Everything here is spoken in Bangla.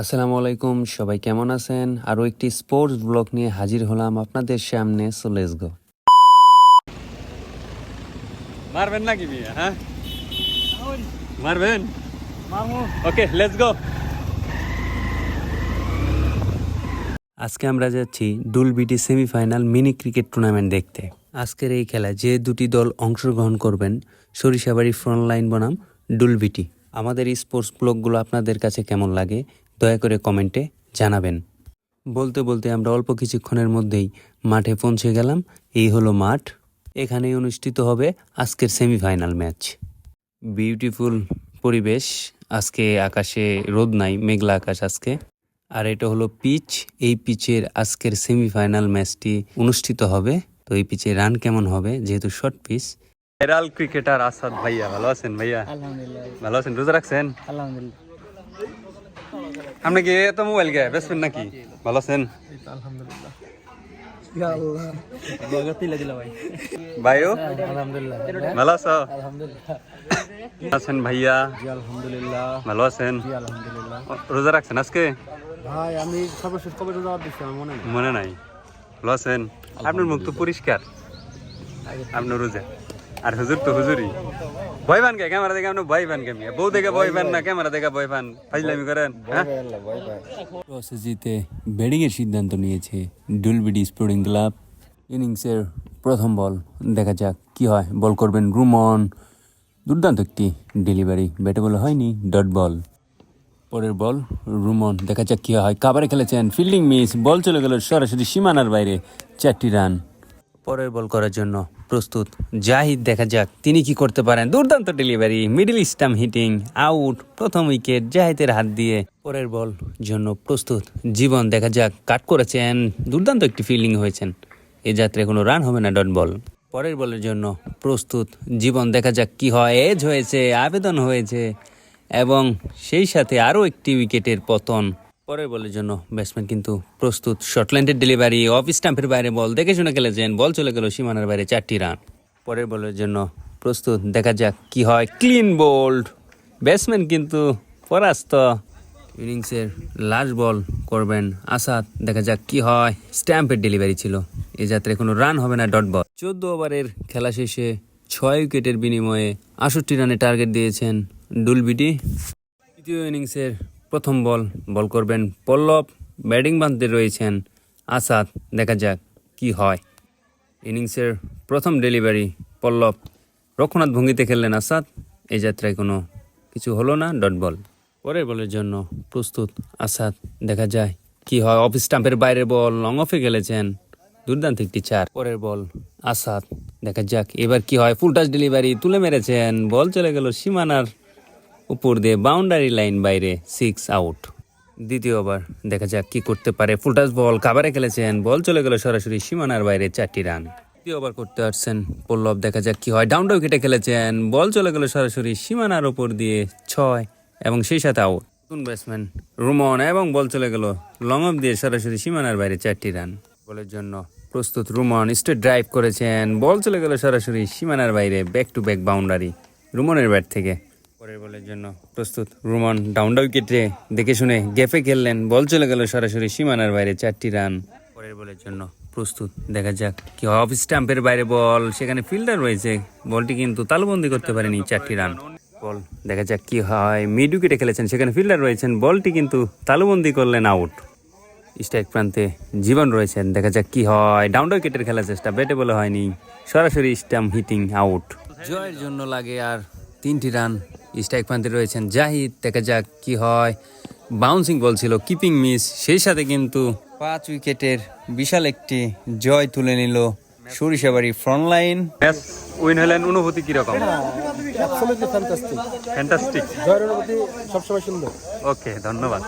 আসসালামু আলাইকুম সবাই কেমন আছেন? আরও একটি স্পোর্টস ব্লগ নিয়ে হাজির হলাম আপনাদের সামনে সো লেটস গো। মারবেন নাকি মিয়া হ্যাঁ? মারবেন? Okay let's go. আজকে আমরা যাচ্ছি ডুলবিটি সেমিফাইনাল মিনি ক্রিকেট টুর্নামেন্ট দেখতে। আজকের এই খেলায় যে দুটি দল অংশগ্রহণ করবেন সরিষাবাড়ি ফ্রন্ট লাইন বনাম ডুলবিটি আমাদের এই স্পোর্টস ব্লগগুলো আপনাদের কাছে কেমন লাগে? দয়া করে কমেন্টে জানাবেন। বলতে বলতে আমরা অল্প কিছুক্ষণের মধ্যেই মাঠে পৌঁছে গেলাম। এই হলো মাঠ। এখানেই অনুষ্ঠিত হবে আজকের সেমিফাইনাল ম্যাচ। বিউটিফুল পরিবেশ। আজকে আকাশে রোদ নাই মেঘলা আকাশ আজকে। আর এটা হলো পিচ। এই পিচের আজকের সেমিফাইনাল ম্যাচটি অনুষ্ঠিত হবে। তো এই পিচে রান কেমন হবে? যেহেতু short pitch. Viral cricketer Asad ভাইয়া ভালো আছেন ভাইয়া? আলহামদুলিল্লাহ। ভালো আছেন? রোজা রাখছেন? আলহামদুলিল্লাহ। আপনি কি এত মোবাইল গে বেসবেন নাকি? ভালো আছেন? ভাইও? ভালো আছো? আছেন ভাইয়া? আলহামদুলিল্লাহ। ভালো আছেন? রোজা রাখছেন আজকে? ভাই আমি সর্বশেষ কবে মনে মনে নাই। ভালো আছেন? আপনার মুখ তো পরিষ্কার। আপনার রোজা। আর হুজুর তো হুজুরই। ভয় পান কে? ক্যামেরা দেখে আপনি ভয় পান কে? বউ দেখে ভয় পান না? ক্যামেরা দেখে ভয় পান ফাইজলামি করেন হ্যাঁ? টসে জিতে ব্যাটিংয়ের সিদ্ধান্ত নিয়েছে ডুলবিডি স্পোর্টিং ক্লাব। ইনিংসের প্রথম বল দেখা যাক কি হয়। বল করবেন রুমন। দুর্দান্ত একটি ডেলিভারি। ব্যাটে বলে হয়নি ডট বল। পরের বল রুমন। দেখা যাক কি হয়। কাবারে খেলেছেন ফিল্ডিং মিস। বল চলে গেল সরাসরি সীমানার বাইরে। চারটি রান। পরের বল করার জন্য প্রস্তুত। জাহিদ, দেখা যাক তিনি কি করতে পারেন। দুর্দান্ত delivery middle stump hitting out প্রথম উইকেট জাহিদের হাত দিয়ে। পরের বল জন্য প্রস্তুত। জীবন, দেখা যাক কাট করেছেন। দুর্দান্ত একটি ফিল্ডিং হয়েছেন। এ যাত্রায় কোনো রান হবে না ডট বল পরের বলের জন্য প্রস্তুত। জীবন, দেখা যাক কি হয়। এজ হয়েছে, আবেদন হয়েছে। এবং সেই সাথে আরও একটি উইকেটের পতন। পরের বলের জন্য ব্যাটসম্যান কিন্তু প্রস্তুত। শর্টল্যান্ডের ডেলিভারি অফ স্টাম্পের বাইরে বল দেখে শুনে খেলেছেন বল চলে গেল সীমানার বাইরে চারটি রান। পরের বলের জন্য প্রস্তুত। দেখা যাক কি হয়। ক্লিন বোল্ড ব্যাটসম্যান কিন্তু পরাস্ত। ইনিংসের লাস্ট বল করবেন আসাদ। দেখা যাক কি হয়। স্ট্যাম্পের ডেলিভারি ছিল। এ যাত্রায় কোনো রান হবে না ডট বল চোদ্দ ওভারের খেলা শেষে ছয় উইকেটের বিনিময়ে আষট্টি রানে টার্গেট দিয়েছেন ডুলবিটি তৃতীয় ইনিংসের প্রথম বল বল করবেন পল্লব। ব্যাটিং বাঁধতে রয়েছেন আসাদ। দেখা যাক কি হয়। ইনিংসের প্রথম ডেলিভারি পল্লব। রক্ষণাৎ ভঙ্গিতে খেললেন আসাদ। এই যাত্রায় কোনো কিছু হলো না, ডট বল। পরের বলের জন্য প্রস্তুত আসাদ। দেখা যায় কি হয়। অফ স্টাম্পের বাইরে বল লং অফে খেলেছেন দুর্দান্ত একটি চার। পরের বল আসাদ। দেখা যাক এবার কি হয়। ফুল টাচ ডেলিভারি তুলে মেরেছেন। বল চলে গেল সীমানার উপর দিয়ে বাউন্ডারি লাইন বাইরে সিক্স আউট দ্বিতীয় ওভার দেখা যাক কি করতে পারে ফুলটাস বল। কাবারে খেলেছেন, বল চলে গেল সরাসরি সীমানার বাইরে চারটি রান। তৃতীয় ওভার করতে পারছেন পল্লব, দেখা যাক কি হয়। ডাউন উইকেটে খেলেছেন, বল চলে গেল সরাসরি সীমানার উপর দিয়ে ছয় এবং সেই সাথে আউট নতুন ব্যাটসম্যান রুমন এবং বল চলে গেল লং অফ দিয়ে সরাসরি সীমানার বাইরে চারটি রান। বলের জন্য প্রস্তুত রুমন স্টেট ড্রাইভ করেছেন, বল চলে গেল সরাসরি সীমানার বাইরে ব্যাক টু ব্যাক বাউন্ডারি রুমনের ব্যাট থেকে পরের বলের জন্য প্রস্তুত। রুমন ডাউন উইকেটে দেখে শুনে গেপে খেললেন। বল চলে গেল সরাসরি সীমানার বাইরে, চারটি রান। পরের বলের জন্য প্রস্তুত। দেখা যাক কি অফ স্ট্যাম্পের বাইরে বল, সেখানে ফিল্ডার রয়েছে। বলটি কিন্তু তালুবন্দি করতে পারেনি, চারটি রান। বল, দেখা যাক কি হয়। মিড উইকেটে খেলেছেন, সেখানে ফিল্ডার রয়েছেন। বলটি কিন্তু তালুবন্দি করলেন আউট। স্ট্রাইক প্রান্তে জীবন রয়েছেন। দেখা যাক কি হয়। ডাউন উইকেটের খেলার চেষ্টা ব্যাটে বলে হয়নি। সরাসরি স্টাম্প হিটিং আউট। জয়ের জন্য লাগে আর তিনটি রান। স্ট্রাইক প্রান্তে রয়েছেন জাহিদ। দেখা যাক কি হয়। বাউন্সিং বল ছিল কিপিং মিস সেই সাথে কিন্তু পাঁচ উইকেটের বিশাল একটি জয় তুলে নিল Sarishabari front line match win হলেন অনুভূতি কীরকম? ফ্যান্টাস্টিক ফ্যান্টাস্টিক জয়ের অনুভূতি সবসময় সুন্দর। ওকে ধন্যবাদ।